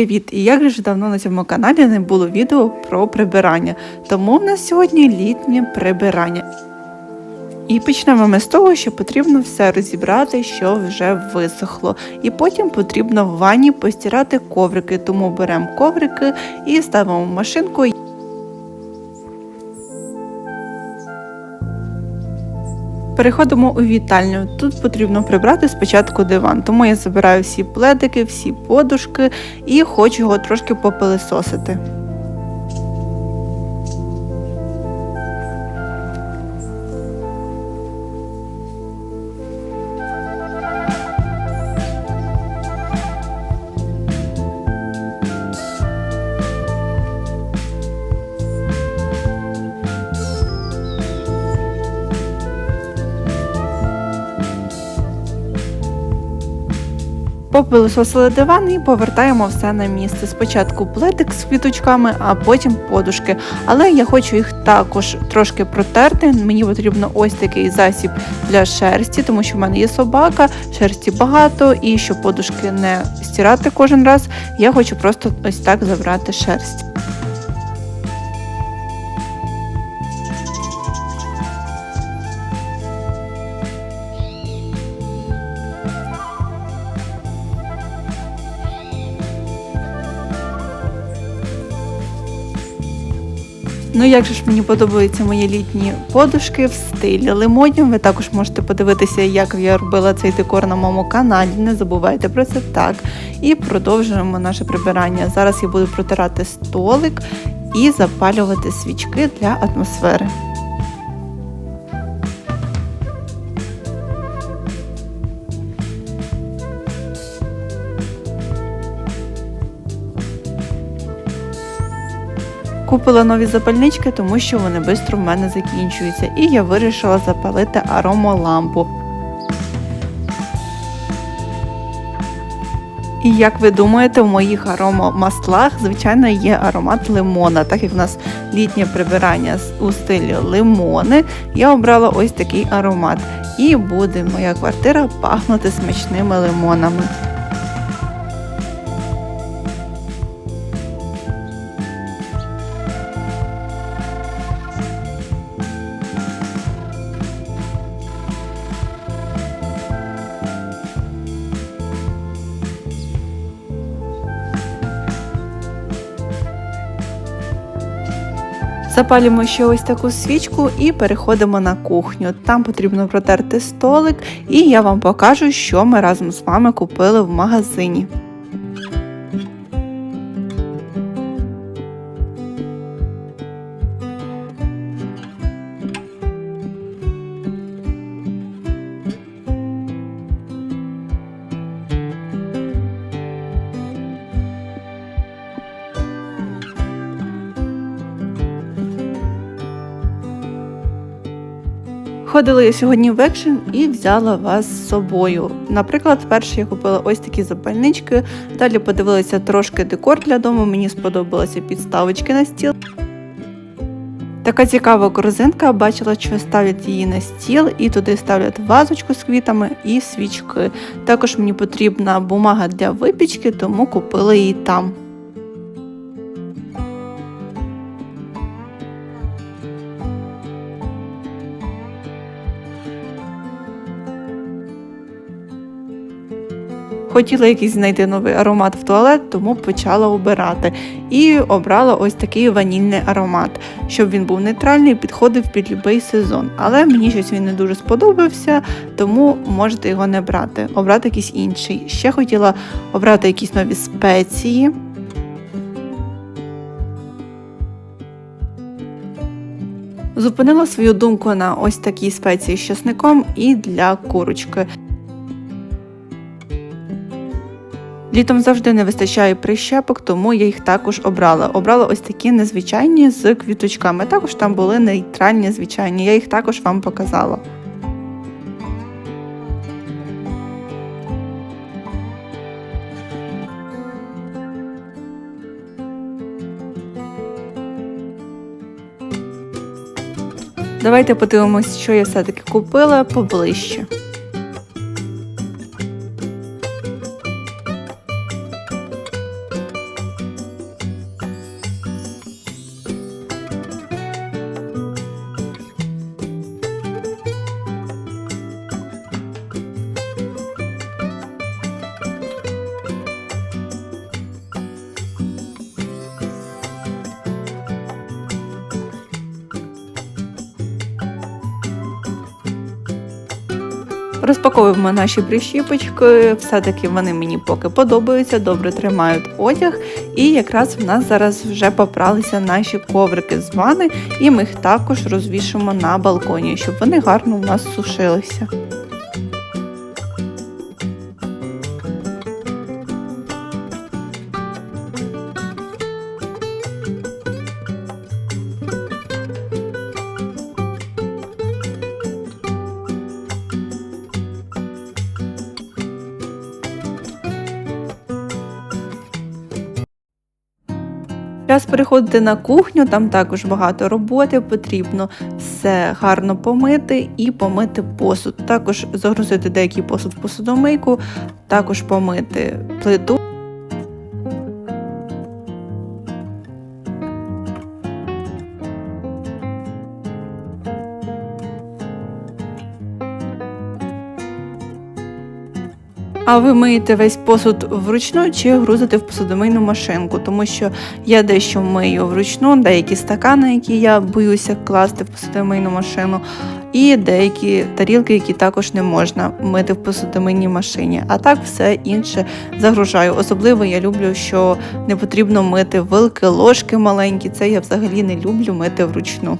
привіт! І як же давно на цьому каналі не було відео про прибирання. Тому в нас сьогодні літнє прибирання. І почнемо ми з того, що потрібно все розібрати, що вже висохло. І потім потрібно в ванні постирати коврики. Тому беремо коврики і ставимо в машинку. Переходимо у вітальню. Тут потрібно прибрати спочатку диван, тому я забираю всі пледики, всі подушки і хочу його трошки попилисосити. Попилисосили диван і повертаємо все на місце. Спочатку плетик з квіточками, а потім подушки. Але я хочу їх також трошки протерти. Мені потрібно ось такий засіб для шерсті, тому що в мене є собака, шерсті багато, і щоб подушки не стирати кожен раз, я хочу просто ось так забрати шерсть. Ну, як же ж мені подобаються мої літні подушки в стилі лимонів. Ви також можете подивитися, як я робила цей декор на моєму каналі. Не забувайте про це так. І продовжуємо наше прибирання. Зараз я буду протирати столик і запалювати свічки для атмосфери. Купила нові запальнички, тому що вони швидко в мене закінчуються, і я вирішила запалити аромолампу. І як ви думаєте, в моїх аромамаслах, звичайно, є аромат лимона, так як в нас літнє прибирання у стилі лимони, я обрала ось такий аромат. І буде моя квартира пахнути смачними лимонами. Запалюємо ще ось таку свічку і переходимо на кухню. Там потрібно протерти столик, і я вам покажу, що ми разом з вами купили в магазині. Ходила я сьогодні в екшен і взяла вас з собою. Наприклад, перше я купила ось такі запальнички, далі подивилася трошки декор для дому, мені сподобалися підставочки на стіл. Така цікава корзинка, бачила, що ставлять її на стіл і туди ставлять вазочку з квітами і свічки. Також мені потрібна бумага для випічки, тому купила її там. Хотіла якийсь знайти новий аромат в туалет, тому почала обирати. І обрала ось такий ванільний аромат, щоб він був нейтральний, підходив під будь-який сезон. Але мені щось він не дуже сподобався, тому можете його не брати, обрати якийсь інший. Ще хотіла обрати якісь нові спеції. Зупинила свою думку на ось такій спеції з часником і для курочки. Літом завжди не вистачає прищепок, тому я їх також обрала. Обрала ось такі незвичайні з квіточками. Також там були нейтральні звичайні, я їх також вам показала. Давайте подивимось, що я все-таки купила поближче. Розпаковуємо наші прищіпочки, все-таки вони мені поки подобаються, добре тримають одяг. І якраз в нас зараз вже попралися наші коврики з вани, і ми їх також розвішимо на балконі, щоб вони гарно у нас сушилися. Час переходити на кухню, там також багато роботи, потрібно все гарно помити і помити посуд. Також загрузити деякий посуд в посудомийку, також помити плиту. А ви миєте весь посуд вручну чи грузите в посудомийну машинку, тому що я дещо мию вручну, деякі стакани, які я боюся класти в посудомийну машину, і деякі тарілки, які також не можна мити в посудомийній машині. А так все інше загружаю. Особливо я люблю, що не потрібно мити вилки, ложки маленькі. Це я взагалі не люблю мити вручну.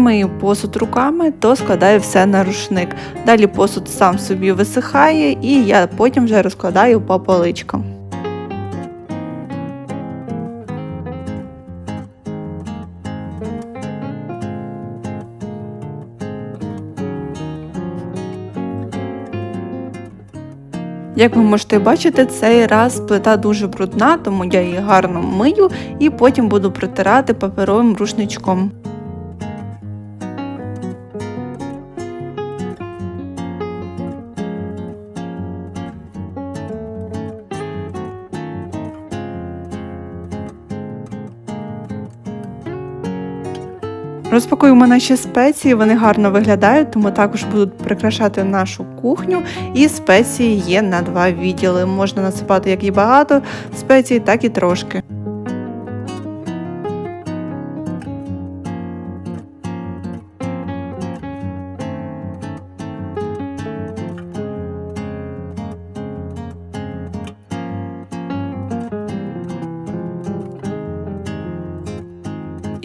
Мию посуд руками, то складаю все на рушник. Далі посуд сам собі висихає, і я потім вже розкладаю по поличкам. Як ви можете бачити, цей раз плита дуже брудна, тому я її гарно мию і потім буду протирати паперовим рушничком. Розпакуємо наші спеції, вони гарно виглядають, тому також будуть прикрашати нашу кухню. І спеції є на два відділи. Можна насипати як і багато спецій, так і трошки.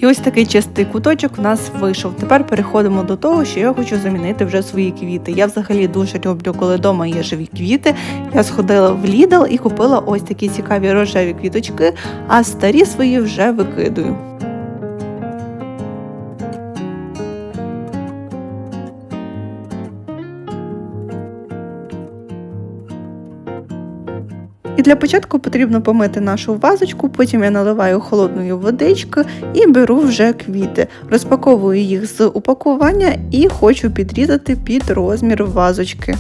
Ось такий чистий куточок в нас вийшов. Тепер переходимо до того, що я хочу замінити вже свої квіти. Я взагалі дуже люблю, коли вдома є живі квіти. Я сходила в Лідл і купила ось такі цікаві рожеві квіточки, а старі свої вже викидую. І для початку потрібно помити нашу вазочку, потім я наливаю холодної водички і беру вже квіти. Розпаковую їх з упакування і хочу підрізати під розмір вазочки.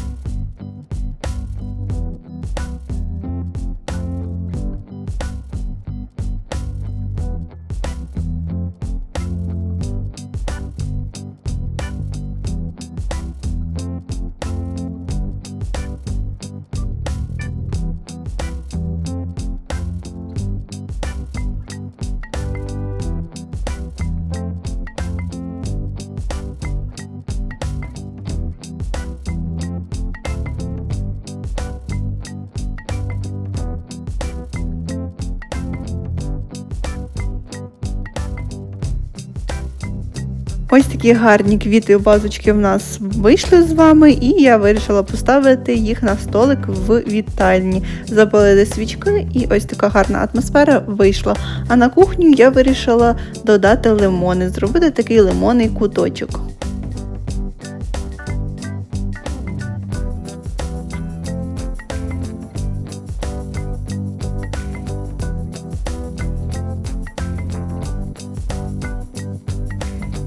Ось такі гарні квіти вазочки в нас вийшли з вами, і я вирішила поставити їх на столик в вітальні. Запалили свічки, і ось така гарна атмосфера вийшла. А на кухню я вирішила додати лимони, зробити такий лимонний куточок.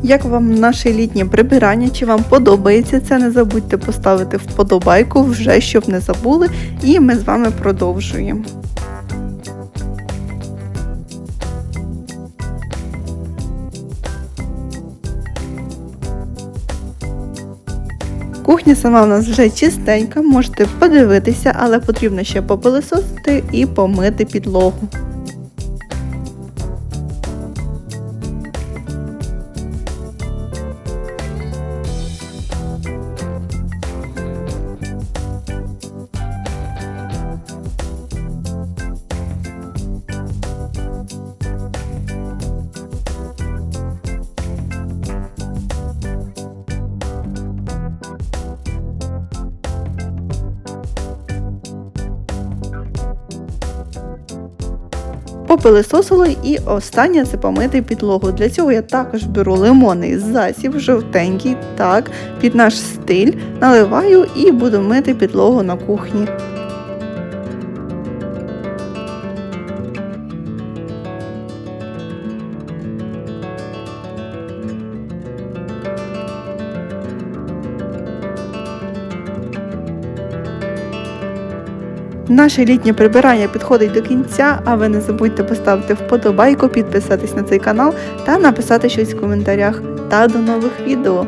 Як вам наше літнє прибирання? Чи вам подобається це? Не забудьте поставити вподобайку, вже щоб не забули, і ми з вами продовжуємо. Кухня сама у нас вже чистенька, можете подивитися, але потрібно ще попилисосити і помити підлогу. Попилисосили і останнє це помити підлогу. Для цього я також беру лимонний засіб, жовтенький, так, під наш стиль, наливаю і буду мити підлогу на кухні. Наше літнє прибирання підходить до кінця, а ви не забудьте поставити вподобайку, підписатись на цей канал та написати щось в коментарях. Та до нових відео!